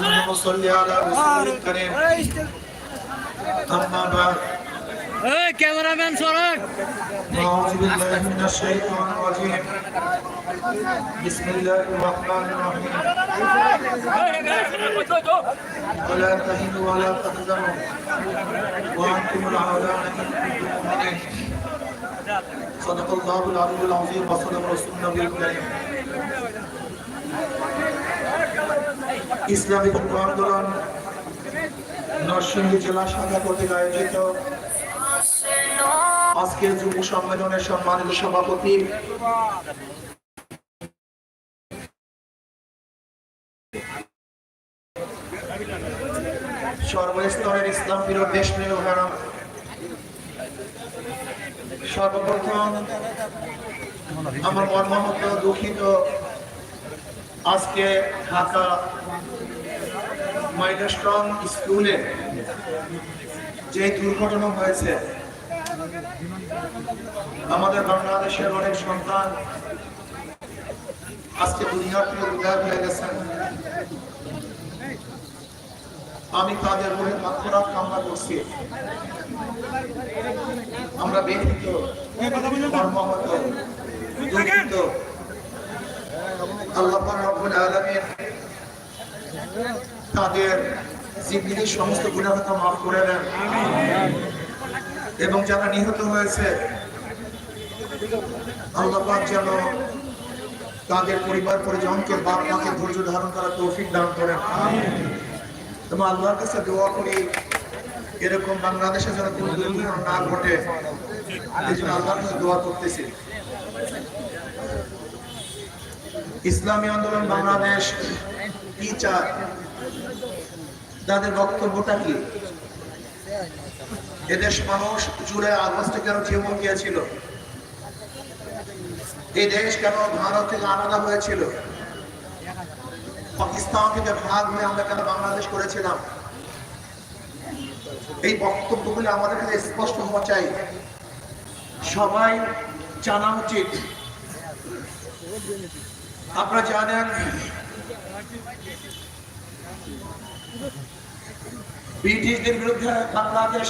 اللهم صل على رسول الكريم أما بعد ايه كاميرا مان شرك أعوذ بالله من الشيطان الرجيم بسم الله الرحمن الرحيم ولا تهنوا ولا تحزنوا وأنتم العالون إن كنتم مؤمنين صدق الله العلي العظيم وصدق رسول النبي الكريم ইসলামী যুব আন্দোলন নরসিংদী জেলা শাখা কর্তৃক আয়োজিত। আজকের যুব সম্মেলনের সম্মানিত সভাপতি সর্বস্তরের ইসলাম প্রিয় দেশ প্রিয় ভাড়া সর্বপ্রথম আমার মর্মাহত দুঃখিত আজকে ঢাকা মাইলস্টন স্কুলে যে দুর্ঘটনা হয়েছে, আমাদের বাংলাদেশের অনেক সন্তান আজকে দুনিয়ার থেকে বিদায় হয়ে গেছেন। আমি তাদের মনে মাত্রা কামনা করছি। আমরা ব্যথিত আল্লাহ আলামিন তাদের সমস্ত মাফ করে দেন। এবং যারা নিহত হয়েছে আল্লাপাক যেন তাদের পরিবার পরিজনকে বাপ মাকে ধৈর্য ধারণ করার তৌফিক দান করেন। এবং আল্লাহর কাছে দোয়া করি, এরকম বাংলাদেশে যেন কোনো দুর্ঘটনা না ঘটে, এই আল্লাহর কাছে দোয়া করতেছি। ইসলামী আন্দোলন, বাংলাদেশ কি চায় তাদের বক্তব্যটা কি? এদেশ মানুষ জুড়ে আগস্টে কেন জীবন দিয়েছিল? এই দেশ কেন ভারত থেকে আলাদা হয়েছিল? পাকিস্তান থেকে ভাগ হয়ে আমরা কেন বাংলাদেশ করেছিলাম? এই বক্তব্যগুলি আমাদের কাছে স্পষ্ট হওয়া চাই। সবাই জানা উচিত। আপনারা জানেন ব্রিটিশদের বিরুদ্ধে বাংলাদেশ,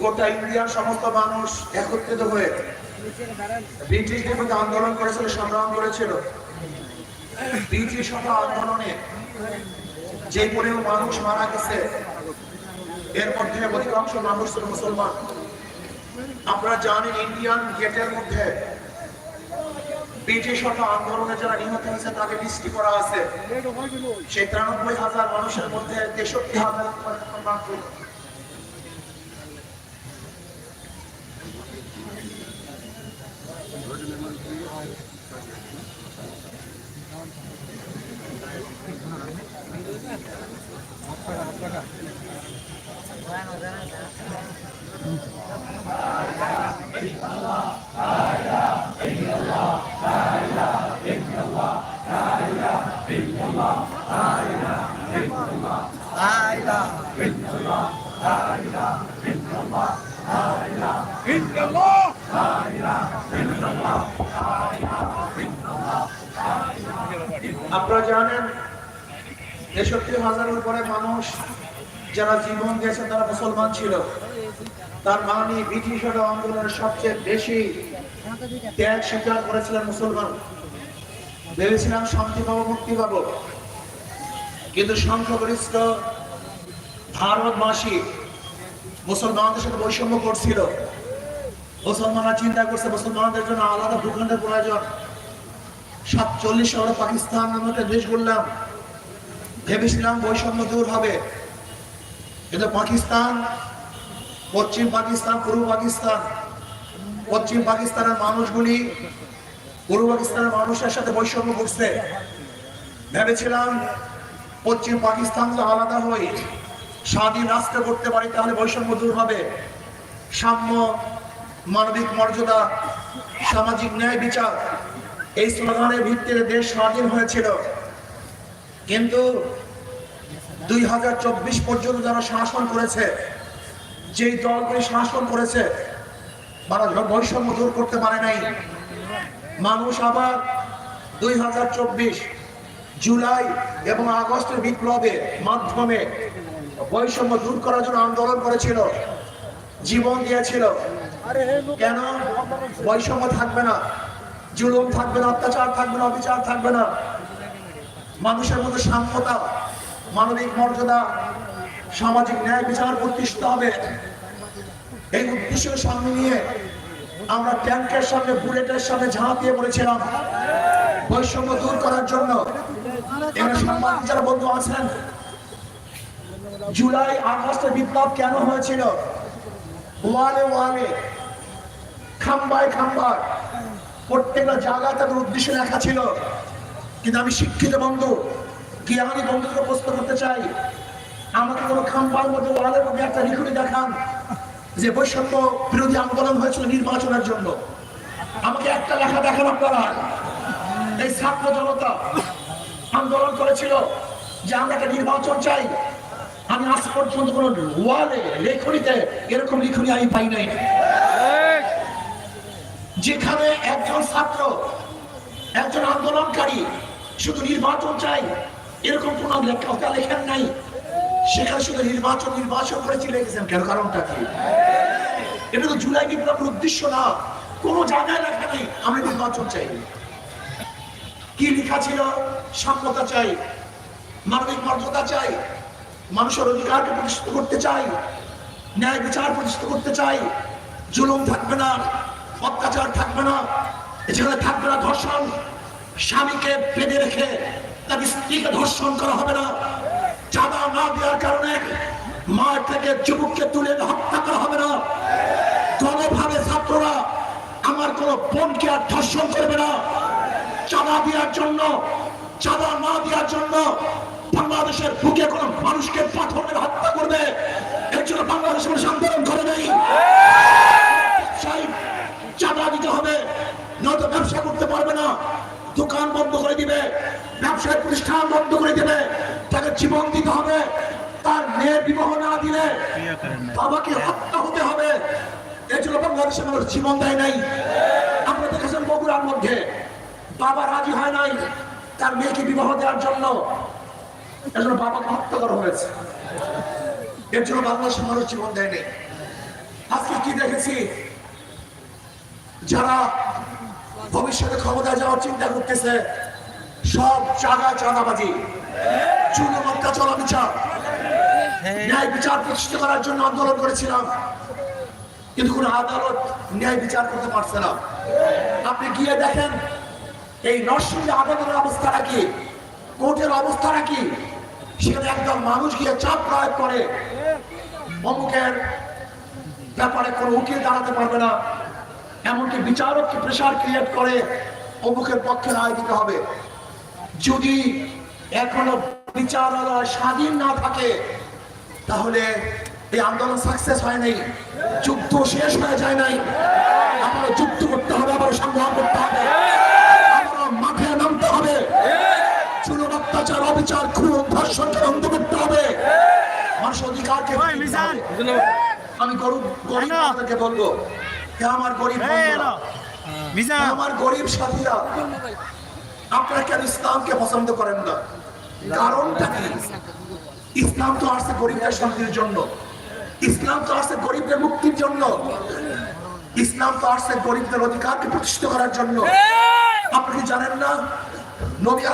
গোটা ইন্ডিয়ার সমস্ত মানুষ একত্রিত হয়ে ব্রিটিশদের বিরুদ্ধে আন্দোলন করেছিল, সংগ্রাম করেছিল। ব্রিটিশ আন্দোলনে যে পরিমাণ মানুষ মারা গেছে, এর মধ্যে অধিকাংশ মানুষ মুসলমান। আপনারা জানেন, ইন্ডিয়ান গেটের মধ্যে ব্রিটিশ আন্দোলনে যারা নিহত হয়েছে তাদের দৃষ্টি করা আছে সেই তিরানব্বই হাজার মানুষের মধ্যে তেষট্টি হাজার মুসলমান ছিল। আপনারা জানেন, তেষট্টি হাজারের উপরে মানুষ যারা জীবন দিয়েছে তারা মুসলমান ছিল। তার মানে ব্রিটিশ আন্দোলনের সবচেয়ে বেশি ত্যাগ স্বীকার করেছিলেন মুসলমান। ভেবেছিলাম শান্তি পাবো, মুক্তি পাবো। কিন্তু সংখ্যাগরিষ্ঠ ভারতবাসী মুসলমানদের সাথে বৈষম্য করছিল। মুসলমানরা চিন্তা করছে, মুসলমানদের জন্য আলাদা ভূখণ্ডের প্রয়োজন সাতচল্লিশ সালে পাকিস্তান একটা দেশ বললাম ভেবেছিলাম বৈষম্য দূর হবে। কিন্তু পাকিস্তান, পশ্চিম পাকিস্তান, পূর্ব পাকিস্তান। পশ্চিম পাকিস্তানের মানুষগুলি পূর্ব পাকিস্তানের মানুষের সাথে বৈষম্য করছে। ভেবেছিলাম পশ্চিম পাকিস্তান তো আলাদা হই। স্বাধীন রাষ্ট্র করতে পারি, তাহলে বৈষম্য দূর হবে। সাম্য মানবিক মর্যাদা, সামাজিক ন্যায় বিচার, এই স্লোগানের ভিত্তিতে দেশ স্বাধীন হয়েছিল। কিন্তু দুই হাজার চব্বিশ পর্যন্ত যারা শাসন করেছে, যেই দলগুলি শাসন করেছে, তারা বৈষম্য দূর করতে পারে নাই। মানুষ আবার দুই হাজার চব্বিশ জুলাই এবং আগস্টের বিপ্লবের মাধ্যমে বৈষম্য দূর করার জন্য আন্দোলন করেছিল, জীবন দিয়েছিল। কেন? বৈষম্য থাকবে না, জুলুম থাকবে না, অত্যাচার থাকবে না, অবিচার থাকবে না। মানুষের মধ্যে সাম্যতা, মানবিক মর্যাদা, সামাজিক ন্যায় বিচার প্রতিষ্ঠিত হবে। এই উদ্দেশ্যকে সামনে নিয়ে আমরা ট্যাঙ্কের সামনে, বুলেটের সামনে ঝাঁপিয়ে পড়েছিলাম বৈষম্য দূর করার জন্য। যারা বন্ধু আছেন, জুলাই আগস্টের বিপ্লব কেন হয়েছিল? ওয়ালে ওয়ালে খাম্বায় খাম্বায় প্রত্যেকটা জায়গায় তাদের উদ্দেশ্যে লেখা ছিল। কিন্তু আমি শিক্ষিত বন্ধু, জ্ঞানী বন্ধুকে প্রশ্ন করতে চাই, আমাকে কোনো খাম্বার মধ্যে ওয়ালের মধ্যে একটা লিখুনি দেখান যে বৈষম্য বিরোধী আন্দোলন হয়েছিল নির্বাচনের জন্য। আমাকে একটা লেখা দেখান আপনারা। এই ছাত্র জনতা আন্দোলন করেছিল যে আমরা একটা নির্বাচন চাই। আমি আজ পর্যন্ত কোন ওয়ালে, লেখনীতে এরকম লিখনি আমি পাই নাই। যেখানে একজন ছাত্র, একজন আন্দোলনকারী শুধু নির্বাচন চাই এরকম কোন লেখা লেখেন নাই। সেখানে শুধু নির্বাচন নির্বাচন করেছি লিখেছেন কেন কারণটা কি? এটা তো জুলাই বিপ্লবের উদ্দেশ্য না। কোনো জায়গায় লেখা নেই, আমি নির্বাচন চাই। কি লেখা ছিল? সাম্যতা চাই, মানবিক মর্যাদা চাই, মানুষের অধিকারকে প্রতিষ্ঠিত করতে চাই, ন্যায় বিচার প্রতিষ্ঠিত করতে চাই, জুলুম থাকবে না। অত্যাচার থাকবে না। যেখানে থাকবে না ধর্ষণ। স্বামীকে বেঁধে রেখে তার স্ত্রীকে ধর্ষণ করা হবে না। চাঁদা না দেওয়ার কারণে মা থেকে যুবককে তুলে হত্যা করা হবে না। কোনোভাবে ছাত্ররা আমার কোন বোনকে আর ধর্ষণ করবে না। চাঁদা দেওয়ার জন্য, চাঁদা না দেওয়ার জন্য বাংলাদেশের বুকে কোন মানুষকে পাথর মেরে হত্যা করবে। এর জন্য বাংলাদেশ আন্দোলন করে নেই ব্যবসায়ী চাঁদা দিতে হবে নয়তো ব্যবসা করতে পারবে না দোকান বন্ধ করে দিবে, ব্যবসায় প্রতিষ্ঠান বন্ধ করে দিবে, তাকে জীবন দিতে হবে, তার মেয়ে বিবাহ না দিলে বাবাকে হত্যা হতে হবে। এর জন্য মানুষ জীবন দেয় নাই। দেখেছেন বগুড়ার মধ্যে বাবা রাজি হয় নাই তার মেয়েকে বিবাহ দেওয়ার জন্য। এর জন্য বাবাকে হত্যা করা হয়েছে। এর জন্য বাংলাদেশের মানুষ জীবন আজকে কি দেখেছি? যারা ভবিষ্যতে ক্ষমতায় যাওয়ার চিন্তা করতেছে সব জায়গায় চাঁদাবাজি। চুলো বিচার। ন্যায় বিচার প্রতিষ্ঠা করার জন্য আন্দোলন করেছিলাম। কিন্তু কোন আদালত ন্যায় বিচার করতে পারছে না। আপনি গিয়ে দেখেন এই নরসিংহ আদালতের অবস্থাটা কি? কোর্টের অবস্থাটা কি? সেখানে একদম মানুষ গিয়ে চাপ প্রয়োগ করে। অমুকের ব্যাপারে কোনো উকিল দাঁড়াতে পারবে না। এমনকি বিচারককে প্রেশার ক্রিয়েট করে অমুকের পক্ষে রায় দিতে হবে। যদি এখনও বিচারালয় স্বাধীন না থাকে তাহলে এই আন্দোলন সাকসেস হয় নাই যুদ্ধ শেষ হয়ে যায় নাই। আবারও যুদ্ধ করতে হবে আবার সংগ্রাম করতে হবে মাঠে নামতে হবে। চুলন অত্যাচার অবিচার খুন ধর্ষণকে বন্ধ করতে হবে। মানুষ অধিকারকে আমি গরিব গরিব। আপনাকে বলব আমার গরিব আমার গরিব সাথীরা আপনারা কেন ইসলামকে পছন্দ করেন না। কারণটা কি? ইসলাম তো আসছে গরিবদের শান্তির জন্য। ইসলাম তো আসছে গরিবদের মুক্তির জন্য। ইসলাম তো আসছে গরিবদের অধিকারকে প্রতিষ্ঠিত করার জন্য। আপনি কি জানেন না? নবী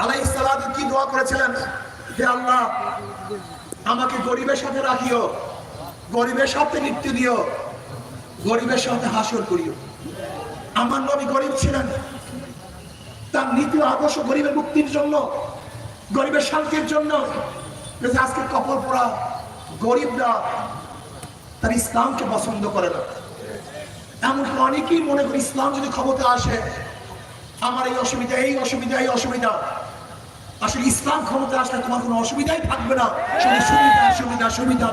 আলাই সালাদ কি দোয়া করেছিলেন? হে আল্লাহ আমাকে গরিবের সাথে রাখিও। গরিবের সাথে মৃত্যু দিও। গরিবের সাথে হাসর করিও। আমার নবী গরিব ছিলেন। তার নীতি আদর্শ গরিবের মুক্তির জন্য, গরিবের শান্তির জন্য। আজকে কপল পড়া গরিবরা তার ইসলামকে পছন্দ করে না। এমনকি অনেকেই মনে করি ইসলাম যদি ক্ষমতা আসে, আমার এই অসুবিধা এই অসুবিধা এই অসুবিধা। আসলে ইসলাম ক্ষমতা আসলে তোমার কোনো অসুবিধাই থাকবে না। সুবিধা সুবিধা সুবিধা।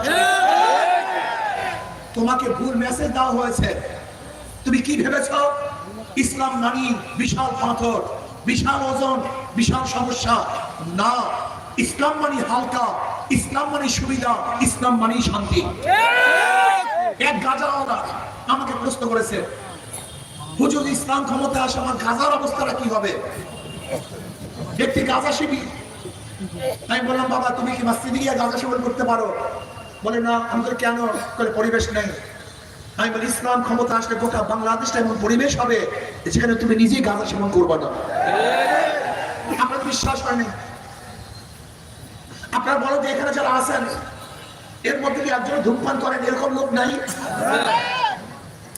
তোমাকে ভুল মেসেজ দেওয়া হয়েছে। তুমি কি ভেবেছ? ইসলাম মানি বিশাল পাথর। বিশাল ওজন, বিশাল সমস্যা। না, ইসলাম মানি হালকা, ইসলাম মানি সুবিধা, ইসলাম মানি শান্তি। এক গাজাওয়ালা আমাকে প্রশ্ন করেছে, হুজুর, ইসলাম ক্ষমতা আসে আমার গাজার অবস্থাটা কি হবে? একটি গাজা শিবির। আমি বললাম, বাবা, তুমি কি মাস্তিদি গিয়ে গাজা সেবন করতে পারো? বলে, না, আমাদের কেন? করে পরিবেশ নেই। আমি ইসলাম ক্ষমতা আসলে গোটা বাংলাদেশটা এমন পরিবেশ হবে যেখানে তুমি নিজেই গাঁজা সেবন করবে না। আপনার বিশ্বাস হয়নি আপনার বলো যে এখানে যারা আছেন, এর মধ্যে কি একজন ধূমপান করেন এরকম লোক নাই?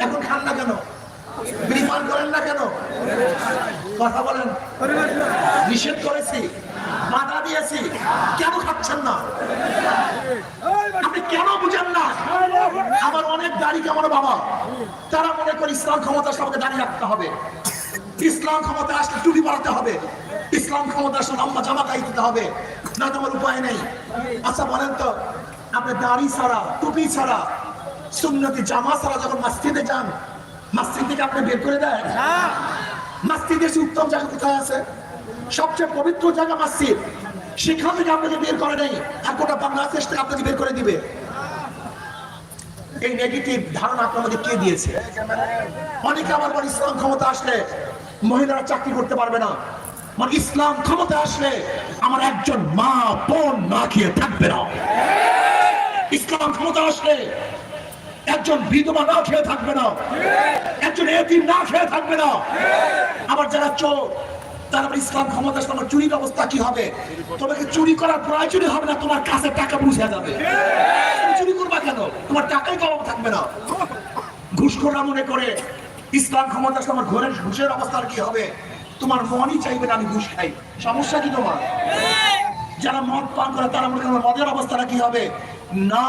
এখন খান না কেন? বিনিপান করেন না কেন? কথা বলেন। নিষেধ করেছি। বাধা দিয়েছি। কেন খাচ্ছেন না? আপনি কেন বুঝেন না? আমার অনেক দাড়ি কেমন বাবা? তারা মনে করে ইসলাম ক্ষমতা আমাকে দাঁড়িয়ে রাখতে হবে। ইসলাম ক্ষমতা আসলে টুপি পড়াতে হবে। ইসলাম ক্ষমতা আসলে লম্বা জামা গাই দিতে হবে। না তোমার উপায় নেই। আচ্ছা বলেন তো আপনি দাড়ি ছাড়া টুপি ছাড়া সুন্নতি জামা ছাড়া যখন মসজিদে যান মসজিদ থেকে আপনি বের করে দেয় মসজিদের চেয়ে উত্তম জায়গা কোথায় আছে? সবচেয়ে পবিত্র জায়গা মসজিদ। সেখান থেকে আপনাকে বের করে নেই। আর গোটা বাংলাদেশ থেকে আপনাকে বের করে দিবে। এই নেগেটিভ ধারণা আপনাকে কে দিয়েছে? অনেকে আবার বলে, ইসলাম ক্ষমতা আসলে মহিলারা চাকরি করতে পারবে না। মানে ইসলাম ক্ষমতা আসলে আমার একজন মা, বোন না খেয়ে থাকবে না। ইসলাম ক্ষমতা আসলে একজন বিধবা না খেয়ে থাকবে না। একজন এতিম না খেয়ে থাকবে না। আবার যারা চোর তারা ইসলাম ক্ষমতা আসলে চুরির অবস্থা কি হবে? তোমাকে চুরি করার প্রয়োজনই হবে না, তোমার কাছে টাকা বুঝে যাবে। চুরি করবা কেন? তোমার টাকাই কম থাকবে না। ঘুষখোররা মনে করে ইসলাম ক্ষমতা আমার ঘরের ঘুষের অবস্থার কি হবে? তোমার মনই চাইবে না আমি ঘুষ খাই। সমস্যা কি তোমার? যারা মদ পান করে তারা মনে করে মদের অবস্থাটা কি হবে? না